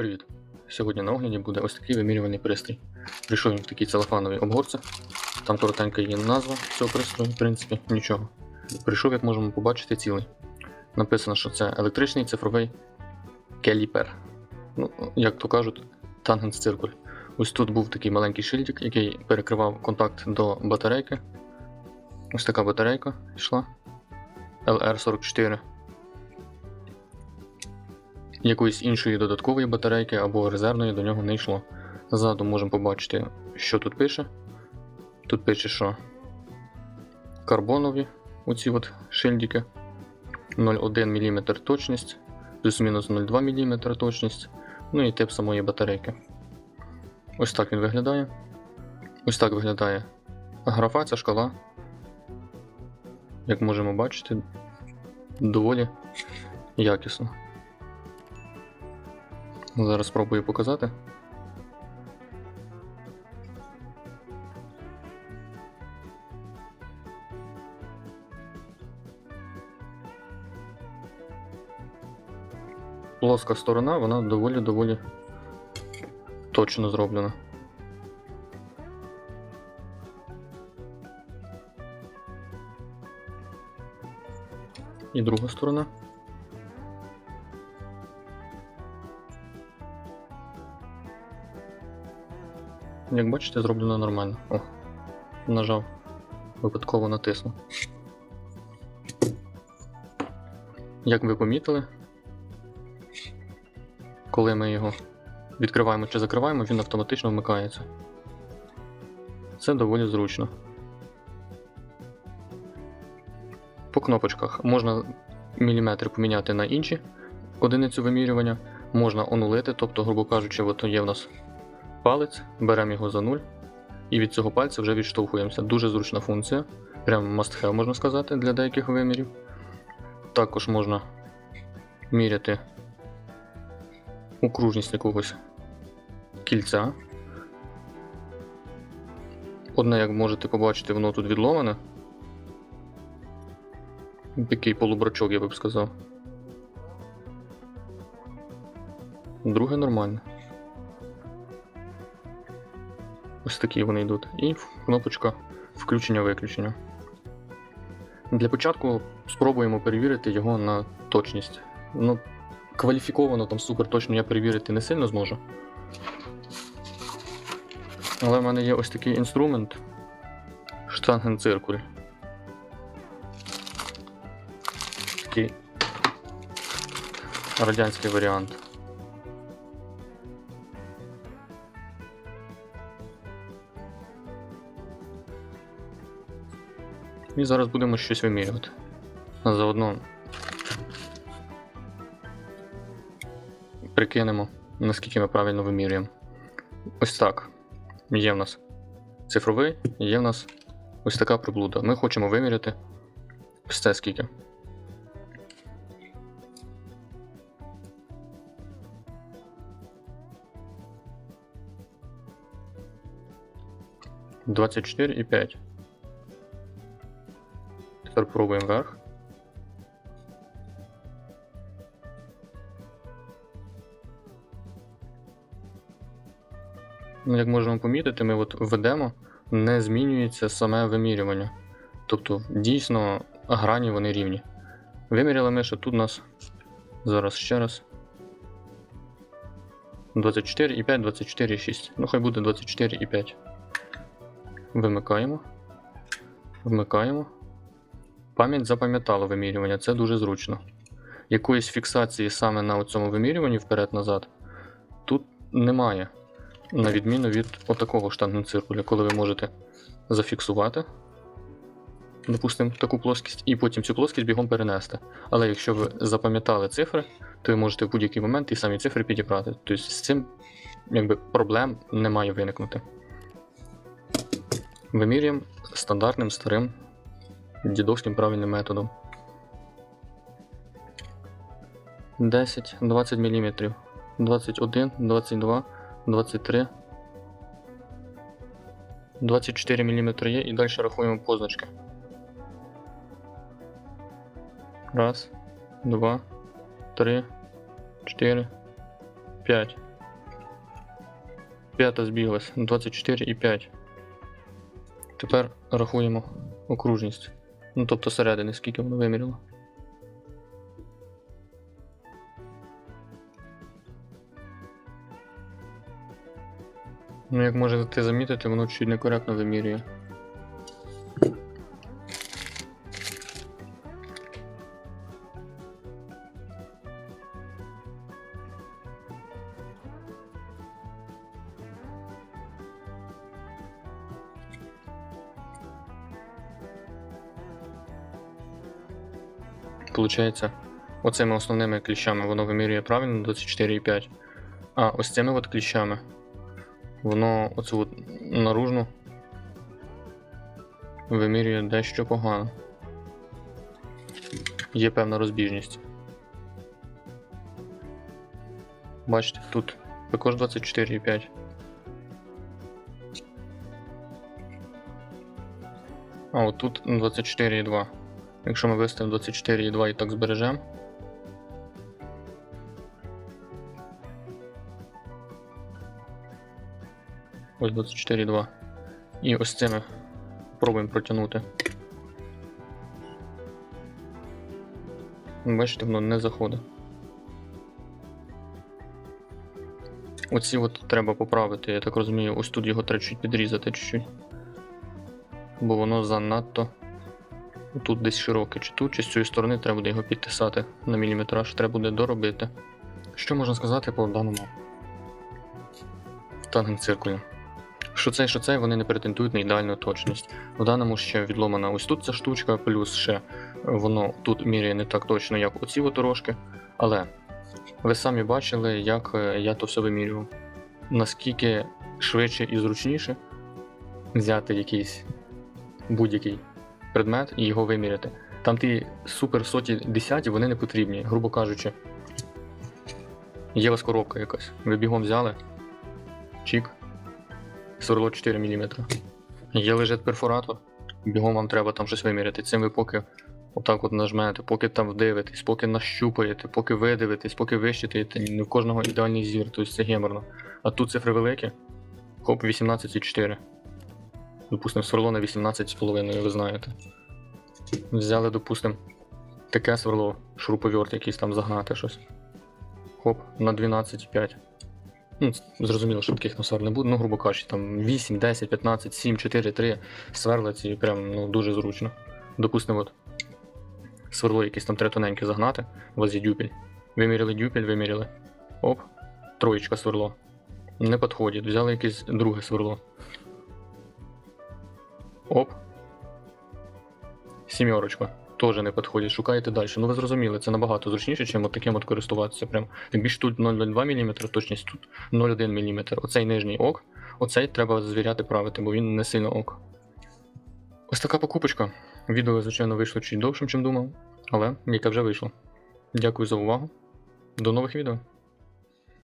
Привіт! Сьогодні на огляді буде ось такий вимірювальний пристрій. Прийшов він в такій целофановій обгорці. Там коротенька є назва цього пристрою, в принципі, нічого. Прийшов, як можемо побачити, цілий. Написано, що це електричний цифровий келіпер. Ну, як то кажуть, тангенс-циркуль. Ось тут був такий маленький шильдик, який перекривав контакт до батарейки. Ось така батарейка йшла. LR44 якоїсь іншої додаткової батарейки або резервної до нього не йшло. Ззаду можемо побачити, що тут пише. Тут пише, що карбонові оці от шильдики 0,1 мм точність, плюс-мінус 0,2 мм точність, ну і тип самої батарейки. Ось так він виглядає. Ось так виглядає графа, ця шкала. Як можемо бачити, доволі якісно. Зараз спробую показати. Плоска сторона, вона доволі-доволі точно зроблена. І друга сторона. Як бачите, зроблено нормально. О, нажав, випадково натиснув. Як ви помітили, коли ми його відкриваємо чи закриваємо, він автоматично вмикається. Це доволі зручно. По кнопочках можна міліметри поміняти на інші одиницю вимірювання, можна онулити, тобто, грубо кажучи, от є в нас палець, беремо його за нуль, і від цього пальця вже відштовхуємося. Дуже зручна функція. Прям must have, можна сказати, для деяких вимірів. Також можна міряти окружність якогось кільця. Одне, як можете побачити, воно тут відломане. Такий полубрачок, я би сказав. Друге нормальне. Ось такі вони йдуть. І кнопочка включення-виключення. Для початку спробуємо перевірити його на точність. Ну, кваліфіковано там супер точно я перевірити не сильно зможу. Але в мене є ось такий інструмент штангенциркуль. Такий радянський варіант. І зараз будемо щось вимірювати. Заодно прикинемо, наскільки ми правильно вимірюємо. Ось так. Є в нас цифровий, є в нас ось така приблуда. Ми хочемо виміряти ось це скільки. Двадцять чотири і п'ять. Пробуємо вверх. Ну, як можемо помітити, ми от введемо, не змінюється саме вимірювання. Тобто, дійсно, грані вони рівні. Виміряли ми, що тут у нас зараз ще раз. 24,5, 24,6. Ну, хай буде 24,5. Вимикаємо. Вмикаємо. Пам'ять запам'ятала вимірювання, це дуже зручно. Якоїсь фіксації саме на цьому вимірюванні вперед-назад тут немає. На відміну від отакого штангенциркуля, коли ви можете зафіксувати, допустимо, таку плоскість, і потім цю плоскість бігом перенести. Але якщо ви запам'ятали цифри, то ви можете в будь-який момент ті самі цифри підібрати. Тобто з цим якби, проблем не має виникнути. Вимірюємо стандартним старим дідовським правильним методом. 10, 20 мм, 21, 22, 23, 24 мм є і далі рахуємо позначки. Раз, два, три, чотири, п'ять. П'ята збіглась. 24,5. Тепер рахуємо окружність. Ну, тобто середини, скільки воно виміряло. Ну, як можете замітити, воно чуть некоректно вимірює. Получається, оцими основними кліщами воно вимірює правильно 24,5. А ось цими от кліщами воно оцю от наружну вимірює дещо погано. Є певна розбіжність. Бачите, тут також 24,5. А от тут 24,2. Якщо ми виставимо 24,2 і так збережемо. Ось 24,2. І ось цими пробуємо протягнути. Бачите, воно не заходить. Оці от треба поправити, я так розумію, ось тут його треба чуть підрізати чуть-чуть. Бо воно занадто. Тут десь широке, чи тут, чи з цієї сторони треба буде його підтисати на міліметраж, треба буде доробити. Що можна сказати по даному тангенциркулю? Що цей, що цей, вони не претендують на ідеальну точність. В даному ще відломана ось тут ця штучка, плюс ще воно тут міряє не так точно, як оці дорожки. Але ви самі бачили, як е, я то все вимірював. Наскільки швидше і зручніше взяти якийсь будь-який предмет і його виміряти. Там ті супер соті десяті, вони не потрібні, грубо кажучи. Є у вас коробка якась. Ви бігом взяли. Чік. Сверло 4 мм. Є лежить перфоратор. Бігом вам треба там щось виміряти. Цим ви поки отак от нажмете, поки там вдивитесь, поки нащупаєте, поки видивитесь, поки вищитаєте. Не в кожного ідеальний зір, тобто це геморно. А тут цифри великі. Хоп, 18,4. Допустимо, сверло на 18,5, ви знаєте. Взяли, допустимо, таке сверло, шуруповерт якийсь там загнати щось. Хоп, на 12,5. Ну, зрозуміло, що таких на свер не буде, ну, грубо кажучи, там 8, 10, 15, 7, 4, 3 сверла ці прям ну, дуже зручно. Допустимо, от сверло якесь там треба тоненьке загнати, у вас є дюпель. Виміряли дюпель, виміряли. Оп, троєчка сверло. Не підходить. Взяли якесь друге сверло. Оп. Сімерочка. Теж не підходить. Шукаєте далі. Ну ви зрозуміли, це набагато зручніше, чим от таким от користуватися. Прям. Тим більше тут 0,02 мм, точність тут 0,1 мм. Оцей нижній ок, оцей треба звіряти правити, бо він не сильно ок. Ось така покупочка. Відео, звичайно, вийшло чуть довшим, чим думав, але яке вже вийшло. Дякую за увагу. До нових відео.